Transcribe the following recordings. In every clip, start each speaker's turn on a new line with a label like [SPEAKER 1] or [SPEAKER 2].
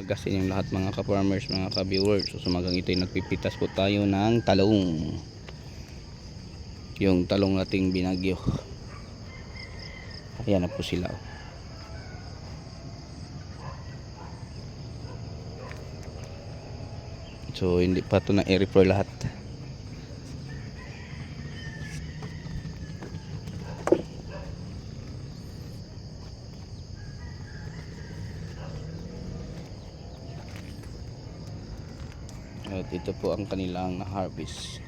[SPEAKER 1] Agasin yung lahat mga ka-farmers, mga ka-viewers. So sumagang ito'y nagpipitas po tayo ng talong. Yung talong nating binagyo. Ayan na po sila. oh. So hindi pa ito na i-refer lahat. At ito po ang kanilang na-harvest.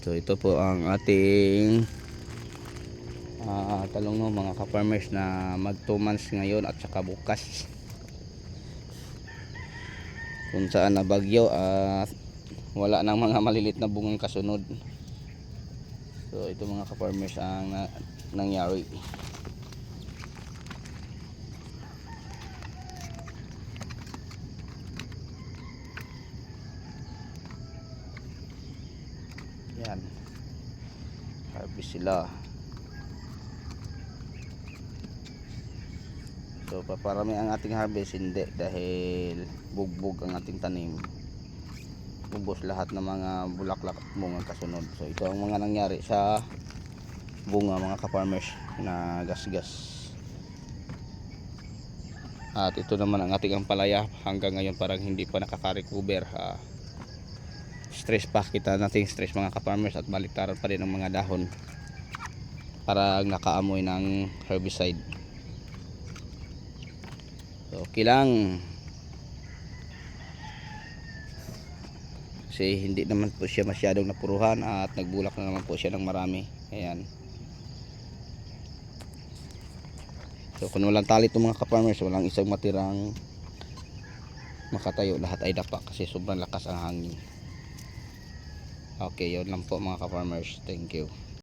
[SPEAKER 1] So ito po ang ating talong no mga ka-farmers na mag 2 months ngayon at saka bukas. Kung saan na bagyo at wala nang mga malilit na bungang kasunod. So ito mga ka-farmers ang na- nangyari. Yan. Harvest sila. So paparami ang ating harvest hindi dahil bugbog ang ating tanim. Ubos lahat ng mga bulaklak at bunga kasunod. So ito ang mga nangyari sa bunga mga ka-farmers na gasgas. At ito naman ang ating ampalaya hanggang ngayon parang hindi pa nakaka-recover. Ah, stress pa kita nating stress mga ka-farmers at baliktaran pa rin ang mga dahon para nakaamoy ng herbicide so okay lang. Kasi hindi naman po siya masyadong napuruhan at nagbulak na naman po siya ng marami. Ayan. So kung walang tali itong mga ka-farmers walang isang matirang makatayo. Lahat ay dapa kasi sobrang lakas ang hangin. Okay, yun lang po mga ka-farmers. Thank you.